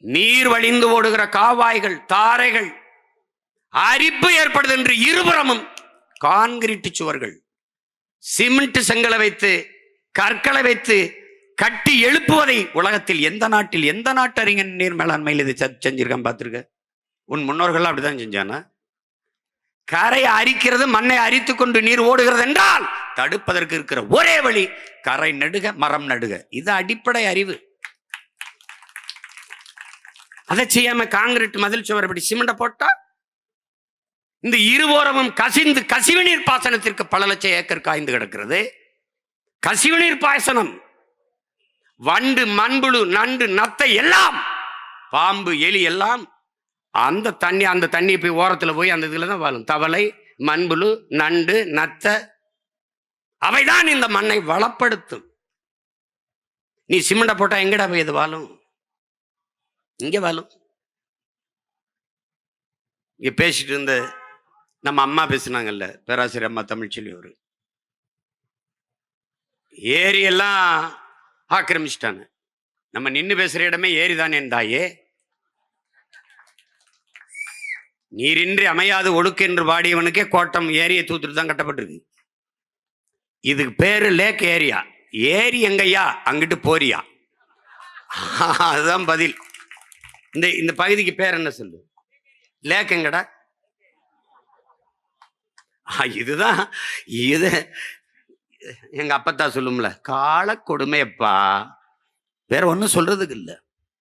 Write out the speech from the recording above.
நீர் வழிந்து ஓடுகிற காவாய்கள் தாரைகள் அரிப்பு ஏற்படுது என்று இருபுறமும் கான்கிரீட் சுவர்கள் சிமெண்ட் செங்கலை வைத்து கற்களை வைத்து கட்டி எழுப்புவதை உலகத்தில் எந்த நாட்டில் எந்த நாட்டு அறிஞர் நீர் மேலாண்மையில் இதை செஞ்சிருக்கான் பார்த்துருக்க? உன் முன்னோர்கள் அப்படிதான் செஞ்சானா? கரை அரிக்கிறது மண்ணை அரித்து கொண்டு நீர் ஓடுகிறது என்றால் தடுப்பதற்கு இருக்கிற ஒரே வழி கரை நடுக மரம் நடுக. இது அடிப்படை அறிவு. அதை செய்யாம காங்கிரீட் மதில் சுவர் இப்படி சிமெண்ட போட்டா இந்த இருவோரமும் கசிந்து கசிவு நீர் பாசனத்திற்கு பல லட்சம் ஏக்கர் காய்ந்து கிடக்கிறது. கசிவு நீர் பாசனம் வண்டு மண்புழு நண்டு நத்தை எல்லாம் பாம்பு எலி எல்லாம் அந்த தண்ணி அந்த தண்ணி போய் ஓரத்துல போய் அந்த இதுல தான் வாழும். தவளை மண்புழு நண்டு நத்த அவைதான் இந்த மண்ணை வளப்படுத்தும். நீ சிமெண்ட போட்டா எங்கடா போய் இது வாழும்? இங்கே வாழும் இங்கே பேசிட்டு இருந்த நம்ம அம்மா பேசுனாங்கல்ல பேராசிரியர் அம்மா தமிழ்ச்செல்வி அவரு. ஏரியெல்லாம் ஆக்கிரமிச்சிட்டாங்க. நம்ம நின்று பேசுகிற இடமே ஏரி தானே தாயே நீரின்றி அமையாது ஒழுக்கு என்று பாடியவனுக்கே கோட்டம் ஏரியை தூத்துட்டு தான் கட்டப்பட்டிருக்கு. இதுக்கு பேரு லேக் ஏரியா. ஏரி எங்கய்யா? அங்கிட்டு போறியா? அதுதான் பதில். இந்த இந்த பகுதிக்கு பேர் என்ன சொல்லு? லேக்கங்கடா? இதுதான் இது எங்க அப்பத்தா சொல்லும்ல கால கொடுமையப்பா. வேற ஒன்றும் சொல்றதுக்கு இல்லை.